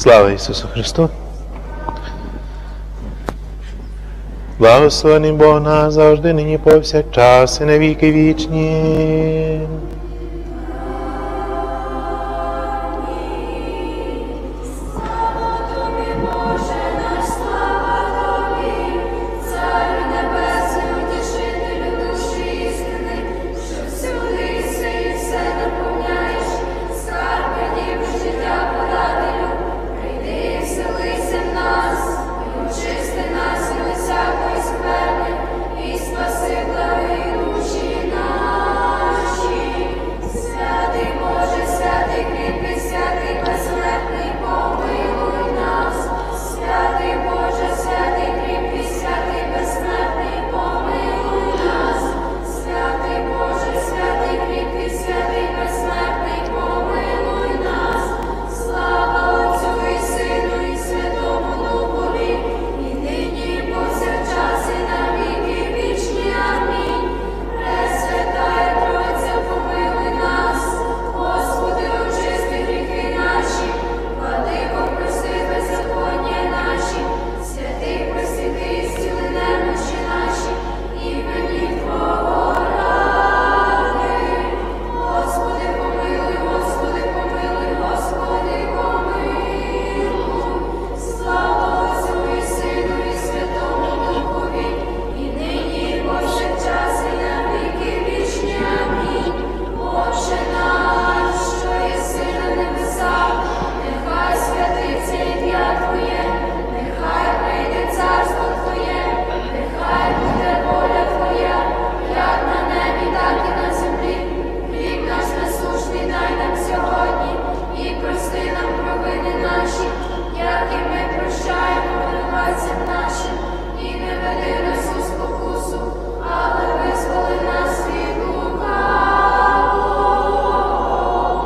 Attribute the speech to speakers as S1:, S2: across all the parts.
S1: Слава Ісусу Христу! Благословений Бог нас завжди, нині повсякчас, і навіки вічні.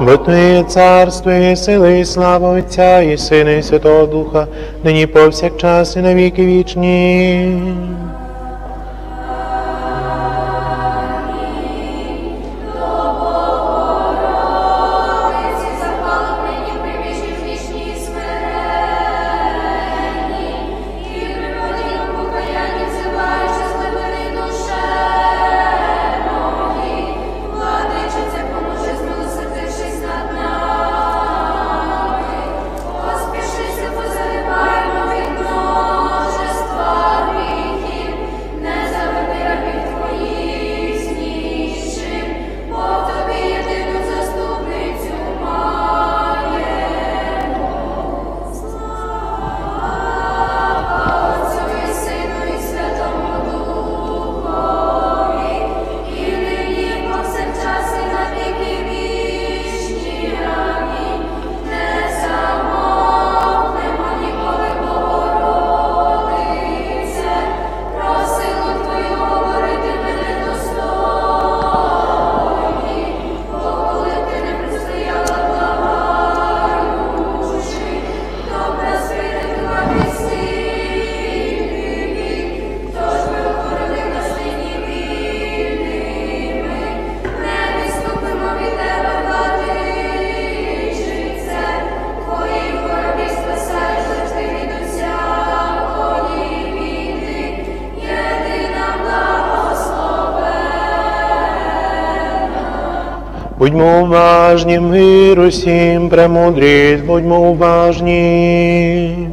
S1: Бо Твоє царство і сили, і слава Отця, і Сина, і Святого Духа, нині повсякчас, і навіки вічні. Будьмо уважні, мир усім, премудрість, будьмо уважні.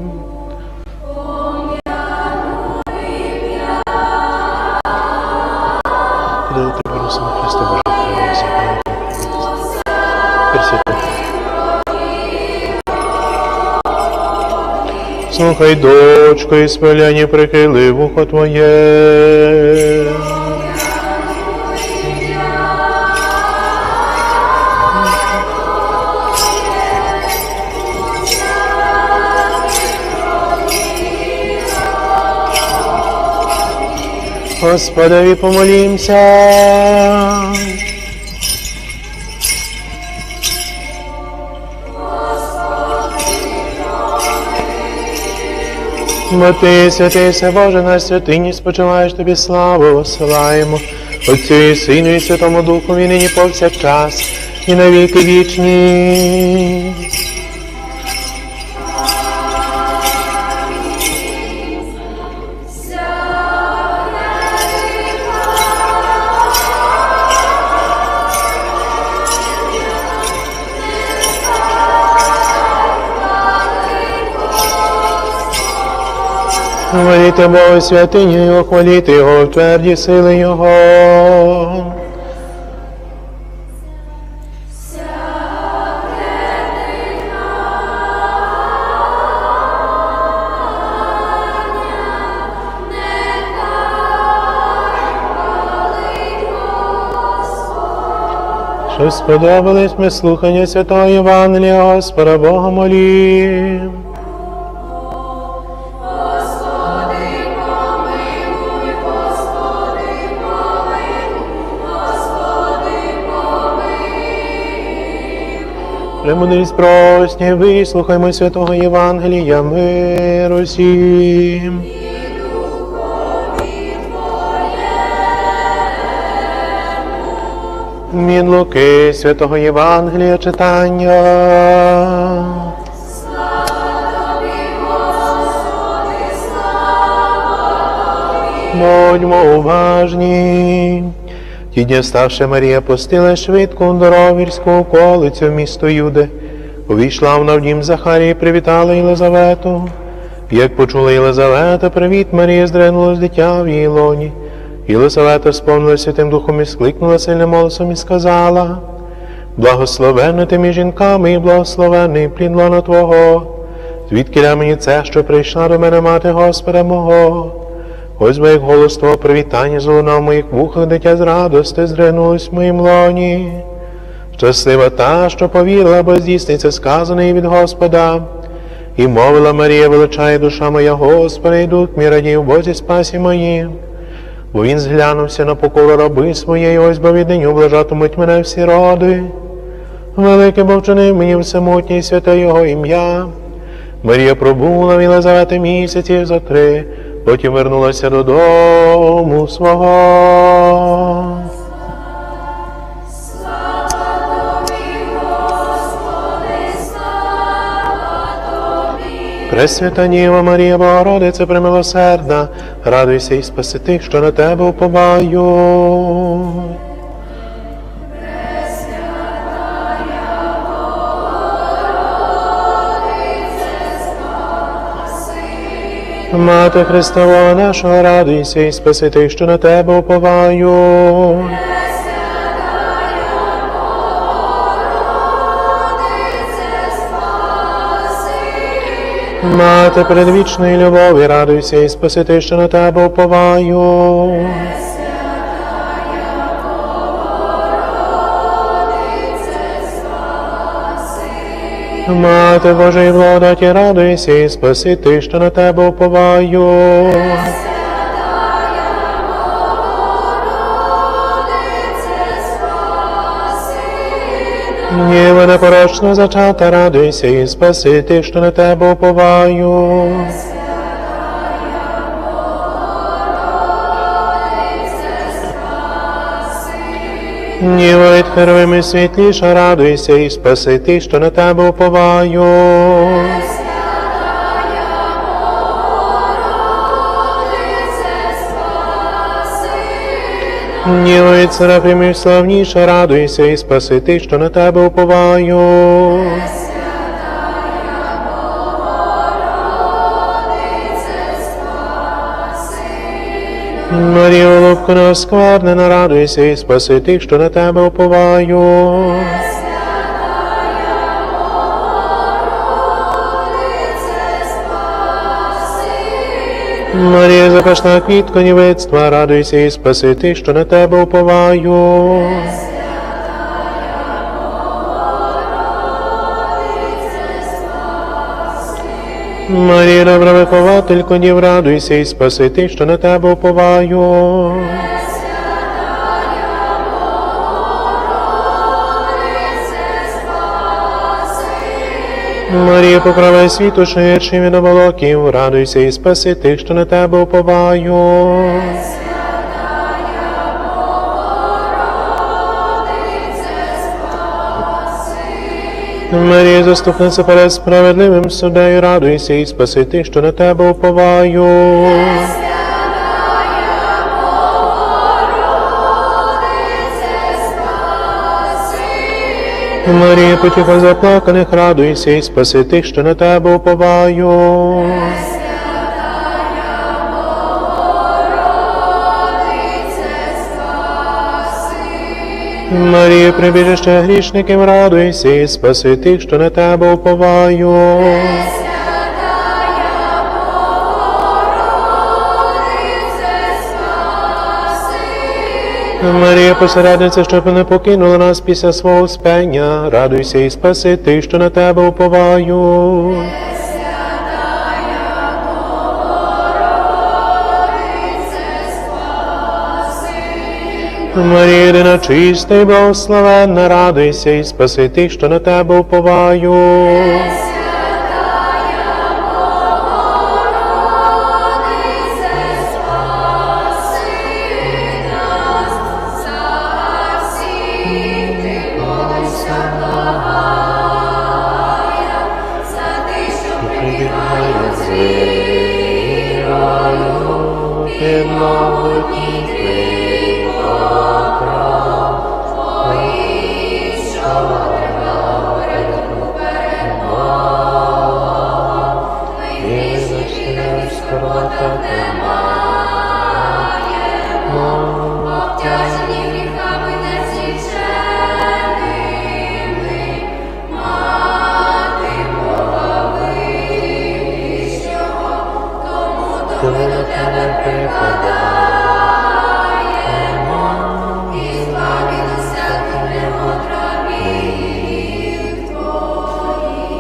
S1: Слухай, дочко, і спиляні прикрили вухо твоє. Господові помолімся. Бо ти, святися, Боже, на святині спочиваєш тобі славу, осилаємо. Отцю і Сину, і Святому Духу, і нині повсякчас, і навіки вічні. Хваліте Бога святині Його, хваліте Його в тверді сили Його. Що сподобались ми слухання святого Євангелія, Господа Бога молім. Премудрість прості, вислухаймо святого Євангелія, миру всім. Від Луки святого Євангелія читання. Будьмо уважні. Ті дні ставши Марія пустила швидко до ровірську околицю в місто Юде. Увійшла вона в дім Захарії, привітала Єлизавету. Як почула Єлизавета, привіт Марія, здринулось дитя в її лоні. Єлизавета сповнила Святим Духом і скликнула сильним голосом і сказала, Благословенна ти між жінками і благословенний плід лона Твого. Звідки мені це, що прийшла до мене мати Господа мого? Ось бо як голос Твого привітання золунав в моїх вухах, дитя з радости зринулось в моїм лоні. Щаслива та, що повірила, бо здійсниться сказане від Господа. І мовила Марія, величає душа моя Господа, і дух мій радій у Бозі спасі моїм. Бо він зглянувся на покору раби своєї, ось бо віднині облажатимуть мене всі роди. Велике вчинив мені всемутнє і святе Його ім'я. Марія пробула в Єлизавети місяців за три, потім вернулася додому свого. Пресвята Ніва Марія Богородице, примилосердна, радуйся і спаси тих, що на тебе уповають. Мати Христова нашого, радуйся і спаси тих, що на тебе уповаю. Мати предвічної любові, радуйся і спаси тих, що на тебе уповають. Мати Божої благодаті, радуйся і спаси ти, що на тебе уповають. Ніва непорочно зачата, радуйся і спаси ти, що на тебе уповають. Від и світліша, радуйся і спаси ти, що на тебе уповаю. Від серафимів славніша, радуйся і спаси ти, що на тебе уповають. Марія Оловко неосквернена, радуйся і спаси тих, що на тебе уповаю. Марія запашна квітка нівецтва, радуйся і спаси тих, що на тебе уповають. Марія, добра вихователько, дів, радуйся і спаси тих, що на тебе уповаю. Марія, покровай світу, ширші від оболоків, радуйся і спаси тих, що на тебе уповають. Марія, заступниця перед справедливим судею, радуйся і спаси тих, що на тебе уповаю. Марія, потіха заплаканих, радуйся і спаси тих, що на тебе уповають. Марія, прибіжище грішників, радуйся і спаси тих, що на тебе уповаю. Марія, посередниця, щоб не покинула нас після свого спення, радуйся і спаси тих, що на тебе уповаю. Марія, єдина чиста і благословенна, радуйся і спаси тих, що на тебе уповаю.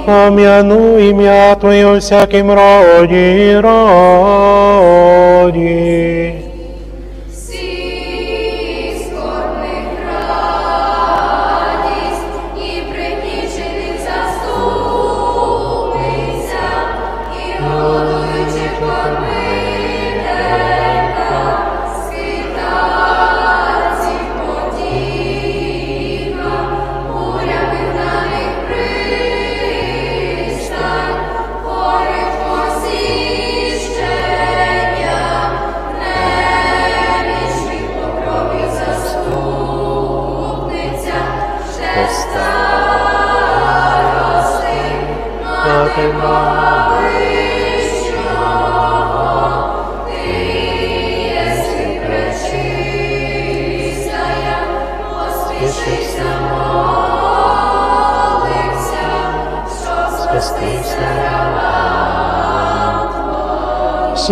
S1: Пом'яну ім'я Твое всяким роді.
S2: Всіх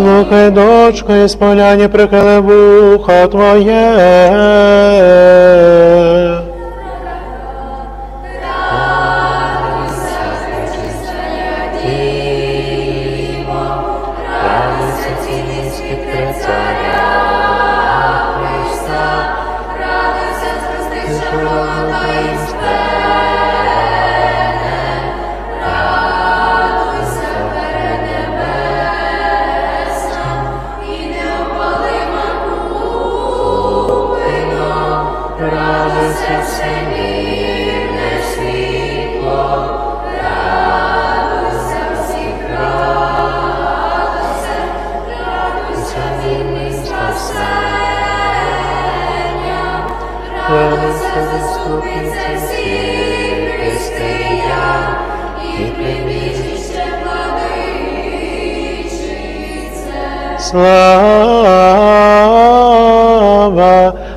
S1: Слухай, дочко, і споляні прихили вуха Твоє. Слава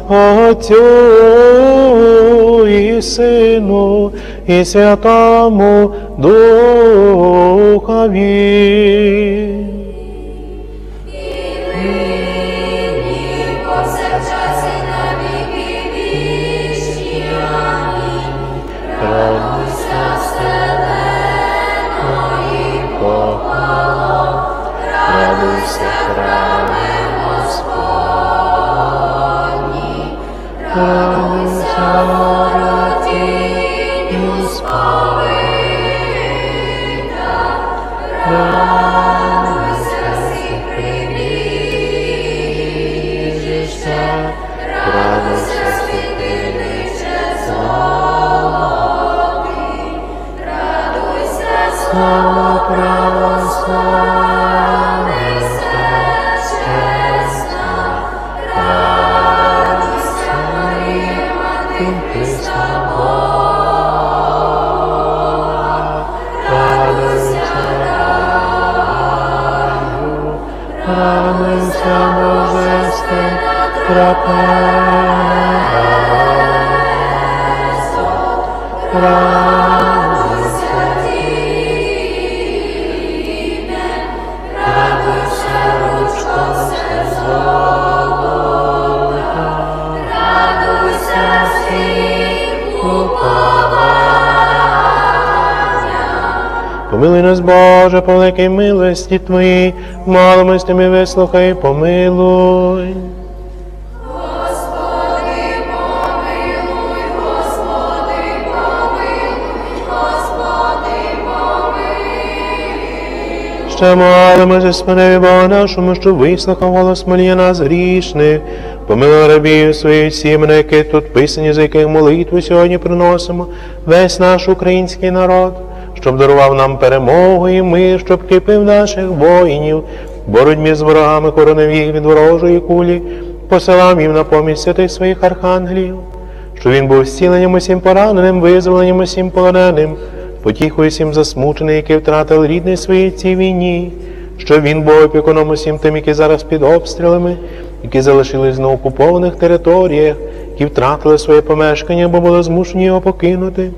S1: Отцю і Сину і Святому Духові. Oh. Нас, Боже, по великій милості Твоїй, молимось Тобі, вислухай, помилуй.
S2: Господи, помилуй.
S1: Ще молимось, Господи, Бога нашому, що вислухав голос моління нас грішних. Помилуй рабів своїх сім'ї, які тут писані, за яких молитву сьогодні приносимо, весь наш український народ, щоб дарував нам перемогу і мир, щоб кипив наших воїнів, боротьбі з ворогами, коронив їх від ворожої кулі, посилав їм на помість святих своїх архангелів, що він був зціленням усім пораненим, визволенням усім полоненим, потіхою усім засмучений, який втратив рідний своїй цій війні, що він був опікуном усім тим, які зараз під обстрілами, які залишились на окупованих територіях, які втратили своє помешкання, бо були змушені його покинути.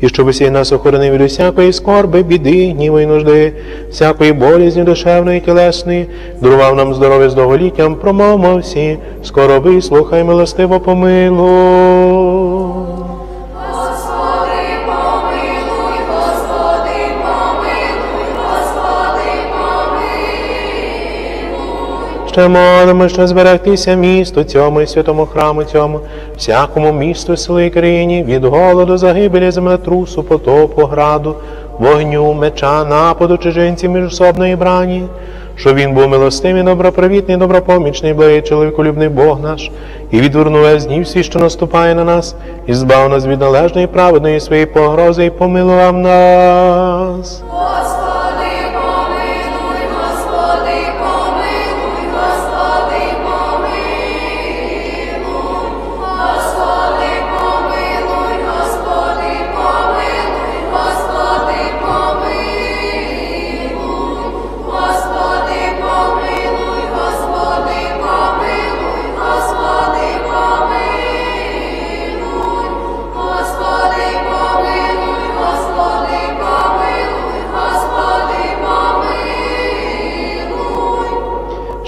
S1: І щоб усіх нас охоронив від усякої скорби, біди, гніву і нужди, всякої болізні душевної, і тілесної, дарував нам здоров'я з довголіттям, промовмо всі, скоро вислухай, милостиво помилуй. Ще молимо, що зберегтися місту цьому і святому храму цьому, всякому місту, селі і країні, від голоду, загибелі, землетрусу, потопу, граду, вогню, меча, нападу чужинців міжособної брані, щоб він був милостивий, добропривітний, добропомічний, благий чоловіколюбний Бог наш, і відвернув весь гнів свій, що наступає на нас, і збав нас від належної праведної своєї погрози, і помилував нас.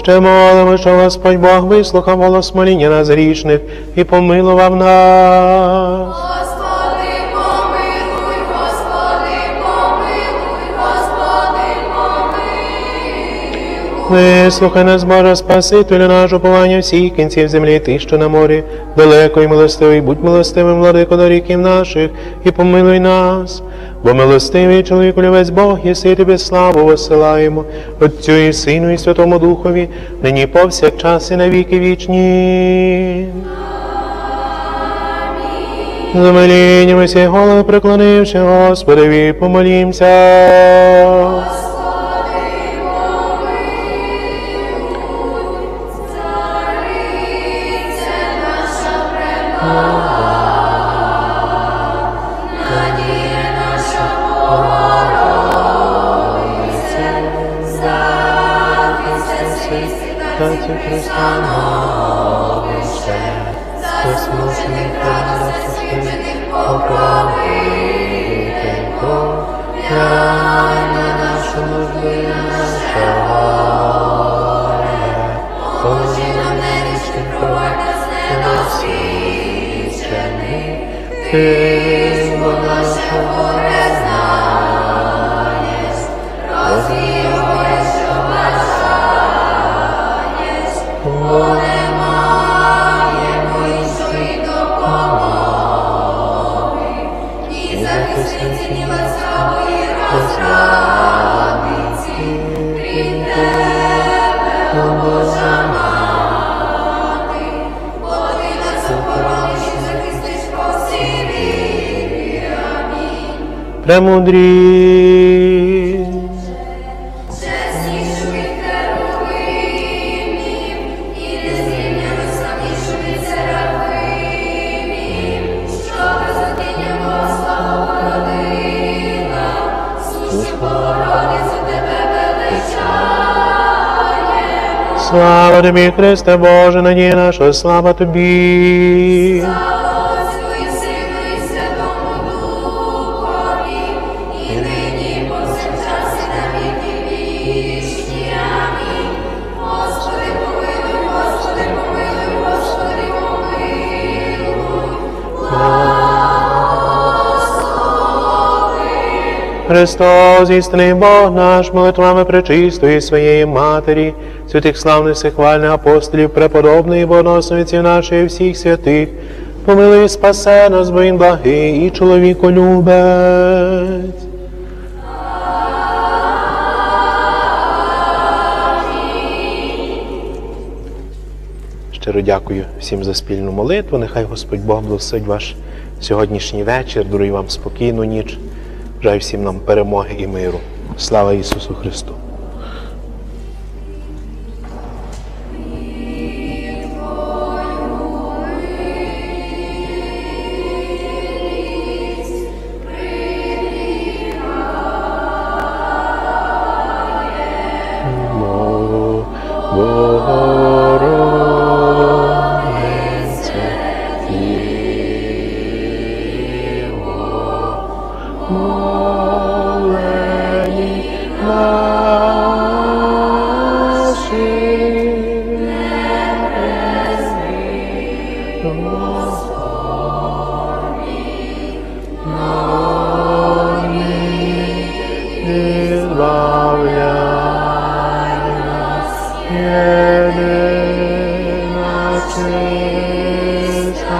S1: Ще молимо, що Господь Бог вислухав голос моління нас грішних і помилував нас. Вислухай нас, Боже, Спасителю наш, уповання всіх кінців землі, ти, що на морі, далеко і милостивий, будь милостивим, владико до ріків наших, і помилуй нас. Бо милостивий чоловіку любець Бог, єси тобі славу висилаємо, Отцю і Сину, і Святому Духові, нині повсякчас і на віки вічні. За молінням голови преклонивши, Господеві, помолімся.
S2: Проваль нас недосвідчений,
S1: Ти,
S2: наше горе знаєш, величає.
S1: Слава тобі, Христе Боже, надія наша, слава тобі.
S2: Слава
S1: Христос, істинний Бог наш, молитвами пречистої своєї Матері, святих славних всехвальних апостолів, преподобної богоносовиці нашої всіх святих, помилуй спасе нас, бо він благий і чоловіколюбець. Щиро дякую всім за спільну молитву. Нехай Господь Бог благословить ваш сьогоднішній вечір, дарує вам спокійну ніч. Бажаю всім нам перемоги і миру. Слава Ісусу Христу!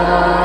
S1: Bye.